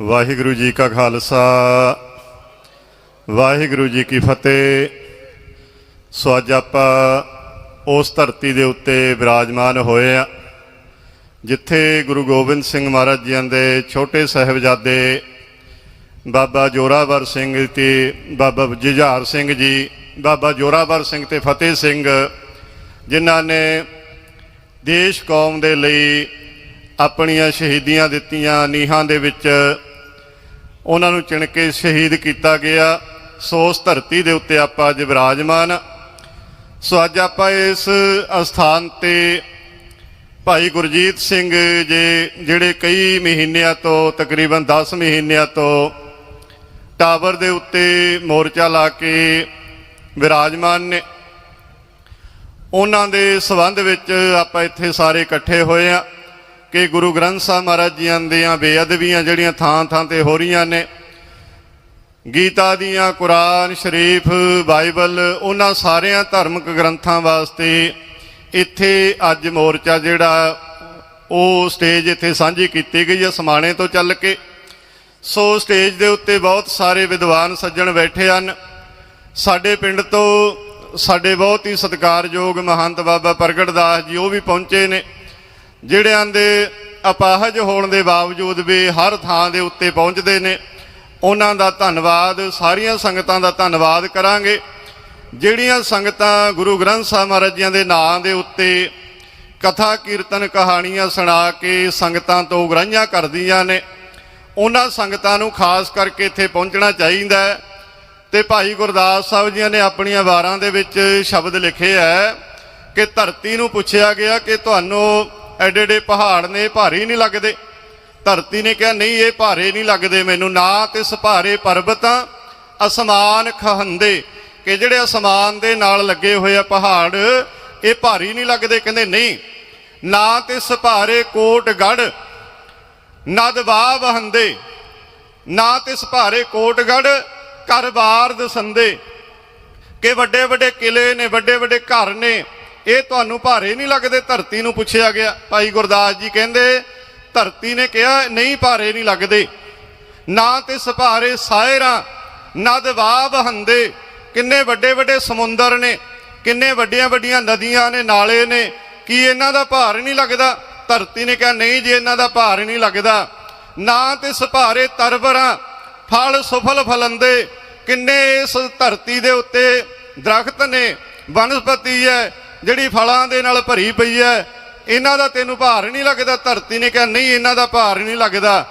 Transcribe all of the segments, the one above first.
ਵਾਹਿਗੁਰੂ ਜੀ ਕਾ ਖਾਲਸਾ, ਵਾਹਿਗੁਰੂ ਜੀ ਕੀ ਫਤਿਹ। ਸੋ ਅੱਜ ਆਪਾਂ ਉਸ ਧਰਤੀ ਦੇ ਉੱਤੇ ਵਿਰਾਜਮਾਨ ਹੋਏ ਆ, ਜਿੱਥੇ ਗੁਰੂ ਗੋਬਿੰਦ ਸਿੰਘ ਮਹਾਰਾਜ ਜੀ ਦੇ ਛੋਟੇ ਸਾਹਿਬਜ਼ਾਦੇ ਬਾਬਾ ਜੋਰਾਵਰ ਸਿੰਘ ਤੇ ਬਾਬਾ ਜੁਝਾਰ ਸਿੰਘ ਜੀ, ਬਾਬਾ ਜੋਰਾਵਰ ਸਿੰਘ ਤੇ ਫਤਿਹ ਸਿੰਘ, ਜਿਨ੍ਹਾਂ ਨੇ ਦੇਸ਼ ਕੌਮ ਦੇ ਲਈ ਆਪਣੀਆਂ ਸ਼ਹੀਦੀਆਂ ਦਿੱਤੀਆਂ ਨੀਹਾਂ ਦੇ ਵਿੱਚ ਉਹਨਾਂ ਨੂੰ ਚਿਣ ਕੇ ਸ਼ਹੀਦ ਕੀਤਾ ਗਿਆ। ਸੋ ਉਸ ਧਰਤੀ ਦੇ ਉੱਤੇ ਆਪਾਂ ਅੱਜ ਵਿਰਾਜਮਾਨ। ਸੋ ਅੱਜ ਆਪਾਂ ਇਸ ਅਸਥਾਨ ਤੇ ਭਾਈ ਗੁਰਜੀਤ ਸਿੰਘ ਜੇ, ਜਿਹੜੇ ਕਈ ਮਹੀਨਿਆਂ ਤੋਂ, ਤਕਰੀਬਨ 10 ਮਹੀਨਿਆਂ ਤੋਂ ਟਾਵਰ ਦੇ ਉੱਤੇ ਮੋਰਚਾ ਲਾ ਕੇ ਵਿਰਾਜਮਾਨ ਨੇ। ਉਹਨਾਂ ਦੇ ਸਬੰਧ ਵਿੱਚ ਆਪਾਂ ਇੱਥੇ ਸਾਰੇ ਇਕੱਠੇ ਹੋਏ ਆ ਕਿ ਗੁਰੂ ਗ੍ਰੰਥ ਸਾਹਿਬ ਮਹਾਰਾਜ ਜੀਆਂ ਦੀਆਂ ਬੇਅਦਬੀਆਂ ਜਿਹੜੀਆਂ ਥਾਂ ਥਾਂ ਤੇ ਹੋ ਰਹੀਆਂ ਨੇ, ਗੀਤਾ ਦੀਆਂ, ਕੁਰਾਨ ਸ਼ਰੀਫ, ਬਾਈਬਲ, ਉਹਨਾਂ ਸਾਰਿਆਂ ਧਾਰਮਿਕ ਗ੍ਰੰਥਾਂ ਵਾਸਤੇ ਇੱਥੇ ਅੱਜ ਮੋਰਚਾ ਜਿਹੜਾ, ਉਹ ਸਟੇਜ ਇੱਥੇ ਸਾਂਝੀ ਕੀਤੀ ਗਈ ਹੈ ਸਮਾਣੇ ਤੋਂ ਚੱਲ ਕੇ। ਸੋ ਸਟੇਜ ਦੇ ਉੱਤੇ ਬਹੁਤ ਸਾਰੇ ਵਿਦਵਾਨ ਸੱਜਣ ਬੈਠੇ ਹਨ। ਸਾਡੇ ਪਿੰਡ ਤੋਂ ਸਾਡੇ ਬਹੁਤ ਹੀ ਸਤਿਕਾਰਯੋਗ ਮਹੰਤ ਬਾਬਾ ਪ੍ਰਗਟ ਦਾਸ ਜੀ, ਉਹ ਵੀ ਪਹੁੰਚੇ ਨੇ। ਜਿਹੜਿਆਂ ਦੇ ਅਪਾਹਜ ਹੋਣ ਦੇ ਬਾਵਜੂਦ ਵੀ ਹਰ ਥਾਂ ਦੇ ਉੱਤੇ ਪਹੁੰਚਦੇ ਨੇ, ਉਹਨਾਂ ਦਾ ਧੰਨਵਾਦ, ਸਾਰੀਆਂ ਸੰਗਤਾਂ ਦਾ ਧੰਨਵਾਦ ਕਰਾਂਗੇ। ਜਿਹੜੀਆਂ ਸੰਗਤਾਂ ਗੁਰੂ ਗ੍ਰੰਥ ਸਾਹਿਬ ਮਹਾਰਾਜ ਜੀਆਂ ਦੇ ਨਾਂ ਦੇ ਉੱਤੇ ਕਥਾ, ਕੀਰਤਨ, ਕਹਾਣੀਆਂ ਸੁਣਾ ਕੇ ਸੰਗਤਾਂ ਤੋਂ ਗ੍ਰਹਿਆਂ ਕਰਦੀਆਂ ਨੇ, ਉਹਨਾਂ ਸੰਗਤਾਂ ਨੂੰ ਖਾਸ ਕਰਕੇ ਇੱਥੇ ਪਹੁੰਚਣਾ ਚਾਹੀਦਾ ਹੈ। ਤੇ ਭਾਈ ਗੁਰਦਾਸ ਸਾਹਿਬ ਜੀਆਂ ਨੇ ਆਪਣੀਆਂ ਵਾਰਾਂ ਦੇ ਵਿੱਚ ਸ਼ਬਦ ਲਿਖੇ ਹੈ ਕਿ ਧਰਤੀ ਨੂੰ ਪੁੱਛਿਆ ਗਿਆ ਕਿ ਤੁਹਾਨੂੰ ਐਡੇ ਐਡੇ ਪਹਾੜ ਨੇ, ਭਾਰੀ ਨਹੀਂ ਲੱਗਦੇ। ਧਰਤੀ ਨੇ ਕਿਹਾ, ਨਹੀਂ, ਇਹ ਭਾਰੇ ਨਹੀਂ ਲੱਗਦੇ ਮੈਨੂੰ। ਨਾ ਤੇ ਸੁਭਾਰੇ ਪਰਬਤਾਂ ਅਸਮਾਨ ਖਹੰਦੇ। ਕਿ ਜਿਹੜੇ ਅਸਮਾਨ ਦੇ ਨਾਲ ਲੱਗੇ ਹੋਏ ਆ ਪਹਾੜ, ਇਹ ਭਾਰੀ ਨਹੀਂ ਲੱਗਦੇ। ਕਹਿੰਦੇ, ਨਹੀਂ, ਨਾ ਤੇ ਸੁਭਾਰੇ ਕੋਟ ਗੜ ਨਦ ਬਾਬ ਹੰਦੇ ਨਾ ਤੇ ਸੁਭਾਰੇ ਕੋਟਗੜ ਘਰ-ਬਾਰ ਦਸੰਦੇ। ਕਿ ਵੱਡੇ ਵੱਡੇ ਕਿਲੇ ਨੇ, ਵੱਡੇ ਵੱਡੇ ਘਰ ਨੇ ਇਹ ਤੁਹਾਨੂੰ ਭਾਰੇ ਨਹੀਂ ਲੱਗਦੇ, ਧਰਤੀ ਨੂੰ ਪੁੱਛਿਆ ਗਿਆ। ਭਾਈ ਗੁਰਦਾਸ ਜੀ ਕਹਿੰਦੇ, ਧਰਤੀ ਨੇ ਕਿਹਾ, ਨਹੀਂ ਭਾਰੇ ਨਹੀਂ ਲੱਗਦੇ। ਨਾ ਤੇ ਸੁਭਾਰੇ ਸਾਇਰਾਂ ਨਦ ਬਾਬ ਹੰਦੇ। ਕਿੰਨੇ ਵੱਡੇ ਵੱਡੇ ਸਮੁੰਦਰ ਨੇ, ਕਿੰਨੇ ਵੱਡੀਆਂ ਵੱਡੀਆਂ ਨਦੀਆਂ ਨੇ, ਨਾਲੇ ਨੇ। ਕੀ ਇਹਨਾਂ ਦਾ ਭਾਰ ਨਹੀਂ ਲੱਗਦਾ? ਧਰਤੀ ਨੇ ਕਿਹਾ, ਨਹੀਂ ਜੇ, ਇਹਨਾਂ ਦਾ ਭਾਰ ਨਹੀਂ ਲੱਗਦਾ। ਨਾ ਤੇ ਸੁਭਾਰੇ ਤਰਵਰਾਂ ਫਲ ਸੁਫਲ ਫਲੰਦੇ। ਕਿੰਨੇ ਇਸ ਧਰਤੀ ਦੇ ਉੱਤੇ ਦਰਖਤ ਨੇ ਵਨਸਪਤੀ ਹੈ ਜਿਹੜੀ ਫਲਾਂ ਦੇ ਨਾਲ ਭਰੀ ਪਈ ਹੈ ਇਹਨਾਂ ਦਾ ਤੈਨੂੰ ਭਾਰ ਨਹੀਂ ਲੱਗਦਾ, ਧਰਤੀ ਨੇ ਕਿਹਾ, ਨਹੀਂ, ਇਹਨਾਂ ਦਾ ਭਾਰ ਨਹੀਂ ਲੱਗਦਾ।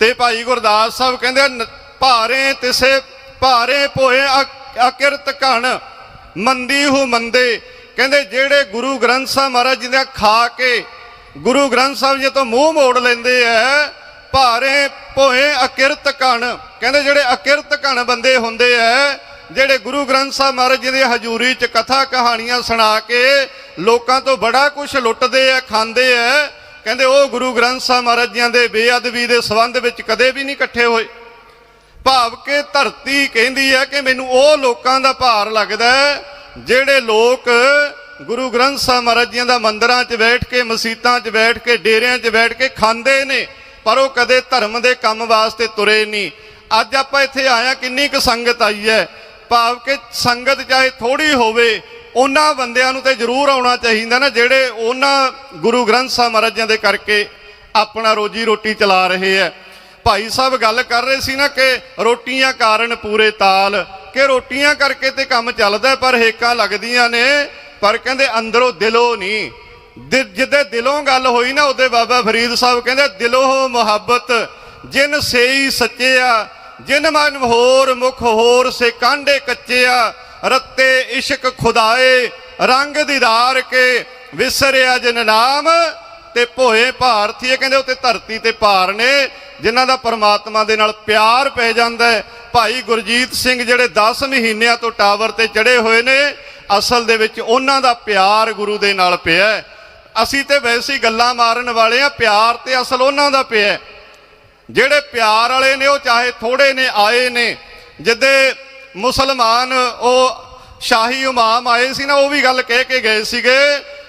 ਤੇ ਭਾਈ ਗੁਰਦਾਸ ਸਾਹਿਬ ਕਹਿੰਦੇ ਭਾਰੇ ਤਿਸੇ, ਭਾਰੇ ਭੋਏ ਅਕਿਰਤ ਘਣ, ਮੰਦੀ ਹੂ ਮੰਦੇ। ਕਹਿੰਦੇ ਜਿਹੜੇ ਗੁਰੂ ਗ੍ਰੰਥ ਸਾਹਿਬ ਮਹਾਰਾਜ ਜੀ ਦੇ ਖਾ ਕੇ, ਗੁਰੂ ਗ੍ਰੰਥ ਸਾਹਿਬ ਜੀ ਤੋਂ ਮੂੰਹ ਮੋੜ ਲੈਂਦੇ ਐ, ਭਾਰੇ ਭੋਏ ਅਕਿਰਤ ਘਣ। ਕਹਿੰਦੇ ਜਿਹੜੇ ਅਕਿਰਤ ਘਣ ਬੰਦੇ ਹੁੰਦੇ ਐ ਜਿਹੜੇ ਗੁਰੂ ਗ੍ਰੰਥ ਸਾਹਿਬ ਮਹਾਰਾਜ ਜੀ ਦੀ ਹਜ਼ੂਰੀ 'ਚ ਕਥਾ ਕਹਾਣੀਆਂ ਸੁਣਾ ਕੇ ਲੋਕਾਂ ਤੋਂ ਬੜਾ ਕੁਝ ਲੁੱਟਦੇ ਐ ਖਾਂਦੇ ਐ ਕਹਿੰਦੇ ਉਹ ਗੁਰੂ ਗ੍ਰੰਥ ਸਾਹਿਬ ਮਹਾਰਾਜ ਜੀ ਦੇ ਬੇਅਦਬੀ ਦੇ ਸੰਬੰਧ ਵਿੱਚ ਕਦੇ ਵੀ ਨਹੀਂ ਇਕੱਠੇ ਹੋਏ। ਭਾਵ ਕਿ ਧਰਤੀ ਕਹਿੰਦੀ ਹੈ ਕਿ ਮੈਨੂੰ ਉਹ ਲੋਕਾਂ ਦਾ ਭਾਰ ਲੱਗਦਾ ਜਿਹੜੇ ਲੋਕ ਗੁਰੂ ਗ੍ਰੰਥ ਸਾਹਿਬ ਮਹਾਰਾਜ ਜੀ ਦਾ ਮੰਦਰਾਂ 'ਚ ਬੈਠ ਕੇ ਮਸੀਤਾਂ 'ਚ ਬੈਠ ਕੇ, ਡੇਰਿਆਂ 'ਚ ਬੈਠ ਕੇ ਖਾਂਦੇ ਨੇ, ਪਰ ਉਹ ਕਦੇ ਧਰਮ ਦੇ ਕੰਮ ਵਾਸਤੇ ਤੁਰੇ ਨਹੀਂ। ਅੱਜ ਆਪਾਂ ਇੱਥੇ ਆਇਆ ਕਿੰਨੀ ਕੁ ਸੰਗਤ ਆਈ ਹੈ। ਭਾਵ ਕਿ ਸੰਗਤ ਚਾਹੇ ਥੋੜੀ ਹੋਵੇ, ਉਹਨਾਂ ਬੰਦਿਆਂ ਨੂੰ ਤੇ ਜ਼ਰੂਰ ਆਉਣਾ ਚਾਹੀਦਾ ਨਾ, ਜਿਹੜੇ ਉਹਨਾਂ ਗੁਰੂ ਗ੍ਰੰਥ ਸਾਹਿਬ ਮਹਾਰਾਜਾਂ ਦੇ ਕਰਕੇ ਆਪਣਾ ਰੋਜੀ ਰੋਟੀ ਚਲਾ ਰਹੇ ਹੈ ਭਾਈ ਸਾਹਿਬ ਗੱਲ ਕਰ ਰਹੇ ਸੀ ਨਾ ਕਿ ਰੋਟੀਆਂ ਕਾਰਨ ਪੂਰੇ ਤਾਲ, ਕਿ ਰੋਟੀਆਂ ਕਰਕੇ ਤੇ ਕੰਮ ਚੱਲਦਾ ਪਰ ਹੇਕਾਂ ਲੱਗਦੀਆਂ ਨੇ, ਪਰ ਕਹਿੰਦੇ ਅੰਦਰੋਂ ਦਿਲੋਂ ਨਹੀਂ। ਦਿ- ਜਿੱਦੇ ਦਿਲੋਂ ਗੱਲ ਹੋਈ ਨਾ, ਉਹਦੇ ਬਾਬਾ ਫਰੀਦ ਸਾਹਿਬ ਕਹਿੰਦੇ, ਦਿਲੋਂ ਮੁਹੱਬਤ, ਜਿਨ ਸੇਈ ਸੱਚਿਆ ਜਿਨ ਮਨ ਹੋਰ ਮੁਖ ਹੋਰ ਸੇ ਕਾਂਡੇ ਕੱਚਿਆ, ਰੱਤੇ ਇਸ਼ਕ ਖੁਦਾਏ, ਰੰਗ ਦੀਦਾਰ ਕੇ ਵਿਸਰਿਆ ਜਿਨ ਨਾਮ, ਤੇ ਭੋਏ ਭਾਰਤੀਏ ਕਹਿੰਦੇ ਉੱਤੇ ਧਰਤੀ ਤੇ ਭਾਰ ਨੇ, ਜਿਨ੍ਹਾਂ ਦਾ ਪਰਮਾਤਮਾ ਦੇ ਨਾਲ ਪਿਆਰ ਪੈ ਜਾਂਦਾ ਹੈ। ਭਾਈ ਗੁਰਜੀਤ ਸਿੰਘ ਜਿਹੜੇ 10 ਮਹੀਨਿਆਂ ਤੋਂ ਟਾਵਰ ਤੇ ਚੜੇ ਹੋਏ ਨੇ, ਅਸਲ ਦੇ ਵਿੱਚ ਉਹਨਾਂ ਦਾ ਪਿਆਰ ਗੁਰੂ ਦੇ ਨਾਲ ਪਿਆ ਅਸੀਂ ਤੇ ਵੈਸੇ ਗੱਲਾਂ ਮਾਰਨ ਵਾਲੇ ਆ ਪਿਆਰ ਤੇ ਅਸਲ ਉਹਨਾਂ ਦਾ ਪਿਆ ਜਿਹੜੇ ਪਿਆਰ ਵਾਲੇ ਨੇ, ਉਹ ਚਾਹੇ ਥੋੜੇ ਨੇ, ਆਏ ਨੇ, ਜਿੱਦੇ ਮੁਸਲਮਾਨ ਉਹ ਸ਼ਾਹੀ ਇਮਾਮ ਆਏ ਸੀ ਨਾ, ਉਹ ਵੀ ਗੱਲ ਕਹਿ ਕੇ ਗਏ ਸੀਗੇ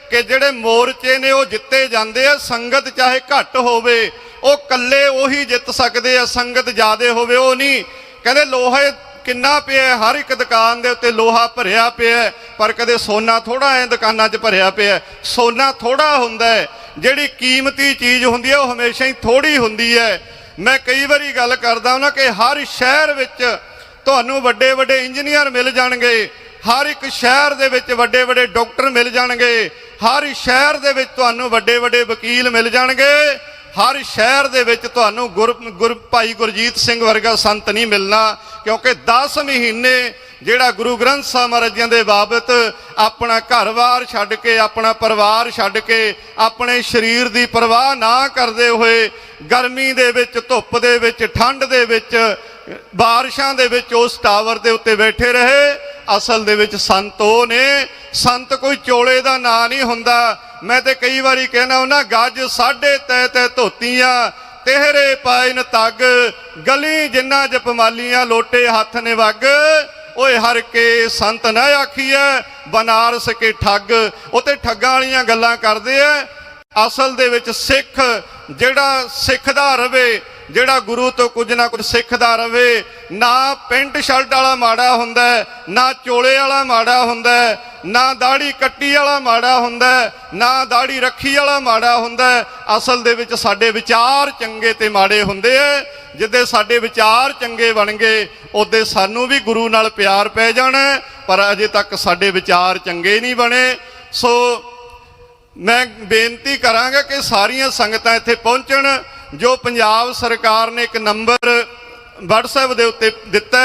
ਕਿ ਜਿਹੜੇ ਮੋਰਚੇ ਨੇ, ਉਹ ਜਿੱਤੇ ਜਾਂਦੇ ਆ, ਸੰਗਤ ਚਾਹੇ ਘੱਟ ਹੋਵੇ, ਉਹ ਕੱਲੇ ਉਹੀ ਜਿੱਤ ਸਕਦੇ ਆ, ਸੰਗਤ ਜ਼ਿਆਦੇ ਹੋਵੇ, ਉਹ ਨਹੀਂ। ਕਹਿੰਦੇ ਲੋਹੇ ਕਿੰਨਾ ਪਿਆ ਹਰ ਇੱਕ ਦੁਕਾਨ ਦੇ ਉੱਤੇ ਲੋਹਾ ਭਰਿਆ ਪਿਆ ਪਰ ਕਦੇ ਸੋਨਾ ਥੋੜਾ ਐ ਦੁਕਾਨਾਂ 'ਚ ਭਰਿਆ ਪਿਆ ਸੋਨਾ ਥੋੜਾ ਹੁੰਦਾ ਹੈ, ਜਿਹੜੀ ਕੀਮਤੀ ਚੀਜ਼ ਹੁੰਦੀ ਹੈ, ਉਹ ਹਮੇਸ਼ਾ ਹੀ ਥੋੜੀ ਹੁੰਦੀ ਹੈ। ਮੈਂ ਕਈ ਵਾਰੀ ਗੱਲ ਕਰਦਾ ਹਾਂ ਕਿ ਹਰ ਸ਼ਹਿਰ ਵਿੱਚ ਤੁਹਾਨੂੰ ਵੱਡੇ ਵੱਡੇ ਇੰਜੀਨੀਅਰ ਮਿਲ ਜਾਣਗੇ, ਹਰ ਇੱਕ ਸ਼ਹਿਰ ਦੇ ਵਿੱਚ ਵੱਡੇ ਵੱਡੇ ਡਾਕਟਰ ਮਿਲ ਜਾਣਗੇ, ਹਰ ਸ਼ਹਿਰ ਦੇ ਵਿੱਚ ਤੁਹਾਨੂੰ ਵੱਡੇ ਵੱਡੇ ਵਕੀਲ ਮਿਲ ਜਾਣਗੇ, ਹਰ ਸ਼ਹਿਰ ਦੇ ਵਿੱਚ ਤੁਹਾਨੂੰ ਗੁਰ ਗੁਰ, ਭਾਈ ਗੁਰਜੀਤ ਸਿੰਘ ਵਰਗਾ ਸੰਤ ਨਹੀਂ ਮਿਲਣਾ, ਕਿਉਂਕਿ 10 ਮਹੀਨੇ ਜਿਹੜਾ ਗੁਰੂ ਗ੍ਰੰਥ ਸਾਹਿਬ ਮਹਾਰਾਜ ਜੀ ਦੇ ਬਾਬਤ ਆਪਣਾ ਘਰ-ਬਾਰ ਛੱਡ ਕੇ, ਆਪਣਾ ਪਰਿਵਾਰ ਛੱਡ ਕੇ, ਆਪਣੇ ਸਰੀਰ ਦੀ ਪਰਵਾਹ ਨਾ ਕਰਦੇ ਹੋਏ ਗਰਮੀ ਦੇ ਵਿੱਚ, ਧੁੱਪ ਦੇ ਵਿੱਚ, ਠੰਡ ਦੇ ਵਿੱਚ, ਬਾਰਿਸ਼ਾਂ ਦੇ ਵਿੱਚ ਉਸ ਟਾਵਰ ਦੇ ਉੱਤੇ ਬੈਠੇ ਰਹੇ। ਅਸਲ ਦੇ ਵਿੱਚ ਸੰਤ ਉਹ ਨੇ। ਸੰਤ ਕੋਈ ਚੋਲੇ ਦਾ ਨਾਂ ਨਹੀਂ ਹੁੰਦਾ। ਮੈਂ ਤੇ ਕਈ ਵਾਰੀ ਕਹਿਣਾ ਉਹਨਾਂ ਗੱਜ ਸਾਢੇ ਤੈ ਤੈ ਧੋਤੀਆਂ, ਤੇਹਰੇ ਪਾਇਨ ਨ ਤੱਗ, ਗਲੀ ਜਿੰਨਾ ਜਪਮਾਲੀਆਂ, ਲੋਟੇ ਹੱਥ ਨੇ ਵਗ। ਓਏ ਹਰ ਕੇ ਸੰਤ ਨਾ ਆਖੀਐ, ਬਨਾਰਸ ਕੇ ਠੱਗ। ਉਹ ਤੇ ਠੱਗਾਂ ਵਾਲੀਆਂ ਗੱਲਾਂ ਕਰਦੇ ਐ। ਅਸਲ ਦੇ ਵਿੱਚ ਸਿੱਖ ਜਿਹੜਾ ਸਿੱਖਦਾ ਰਵੇ, ਜਿਹੜਾ ਗੁਰੂ ਤੋਂ ਕੁਝ ਨਾ ਕੁਝ ਸਿੱਖਦਾ ਰਵੇ, ਨਾ ਪੈਂਟ ਸ਼ਰਟ ਵਾਲਾ ਮਾੜਾ ਹੁੰਦਾ, ਨਾ ਚੋਲੇ ਵਾਲਾ ਮਾੜਾ ਹੁੰਦਾ, ਨਾ ਦਾੜੀ ਕੱਟੀ ਵਾਲਾ ਮਾੜਾ ਹੁੰਦਾ, ਨਾ ਦਾੜੀ ਰੱਖੀ ਵਾਲਾ ਮਾੜਾ ਹੁੰਦਾ। ਅਸਲ ਦੇ ਵਿੱਚ ਸਾਡੇ ਵਿਚਾਰ ਚੰਗੇ ਤੇ ਮਾੜੇ ਹੁੰਦੇ ਐ। ਜਿੱਦੇ ਸਾਡੇ ਵਿਚਾਰ ਚੰਗੇ ਬਣ ਗਏ, ਉਹਦੇ ਸਾਨੂੰ ਵੀ ਗੁਰੂ ਨਾਲ ਪਿਆਰ ਪੈ ਜਾਣਾ, ਪਰ ਅਜੇ ਤੱਕ ਸਾਡੇ ਵਿਚਾਰ ਚੰਗੇ ਨਹੀਂ ਬਣੇ। ਸੋ ਮੈਂ ਬੇਨਤੀ ਕਰਾਂਗਾ ਕਿ ਸਾਰੀਆਂ ਸੰਗਤਾਂ ਇੱਥੇ ਪਹੁੰਚਣ, ਜੋ ਪੰਜਾਬ ਸਰਕਾਰ ਨੇ ਇੱਕ ਨੰਬਰ WhatsApp ਦੇ ਉੱਤੇ ਦਿੱਤਾ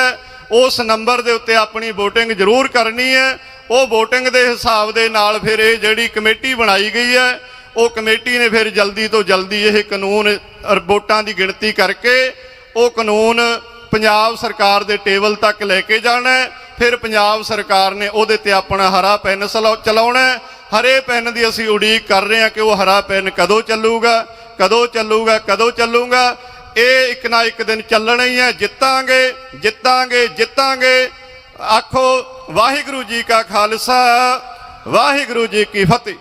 ਉਸ ਨੰਬਰ ਦੇ ਉੱਤੇ ਆਪਣੀ VOTING ਜ਼ਰੂਰ ਕਰਨੀ ਹੈ। ਉਹ VOTING ਦੇ ਹਿਸਾਬ ਦੇ ਨਾਲ ਫਿਰ ਇਹ ਜਿਹੜੀ ਕਮੇਟੀ ਬਣਾਈ ਗਈ ਹੈ ਉਹ ਕਮੇਟੀ ਨੇ ਫਿਰ ਜਲਦੀ ਤੋਂ ਜਲਦੀ ਇਹ ਕਾਨੂੰਨ ਅਰ ਵੋਟਾਂ ਦੀ ਗਿਣਤੀ ਕਰਕੇ ਉਹ ਕਾਨੂੰਨ ਪੰਜਾਬ ਸਰਕਾਰ ਦੇ ਟੇਬਲ ਤੱਕ ਲੈ ਕੇ ਜਾਣਾ ਫਿਰ ਪੰਜਾਬ ਸਰਕਾਰ ਨੇ ਉਹਦੇ ਤੇ ਆਪਣਾ ਹਰਾ ਪੈਨ ਸਲਾ- ਚਲਾਉਣਾ ਹਰੇ ਪੈਨ ਦੀ ਅਸੀਂ ਉਡੀਕ ਕਰ ਰਹੇ ਹਾਂ ਕਿ ਉਹ ਹਰਾ ਪੈਨ ਕਦੋਂ ਚੱਲੂਗਾ ਕਦੋਂ ਚੱਲੂਗਾ ਕਦੋਂ ਚੱਲੂਗਾ। ਇਹ ਇੱਕ ਨਾ ਇੱਕ ਦਿਨ ਚੱਲਣਾ ਹੀ ਹੈ। ਜਿੱਤਾਂਗੇ ਜਿੱਤਾਂਗੇ ਜਿੱਤਾਂਗੇ। ਆਖੋ ਵਾਹਿਗੁਰੂ ਜੀ ਕਾ ਖਾਲਸਾ, ਵਾਹਿਗੁਰੂ ਜੀ ਕੀ ਫਤਿਹ।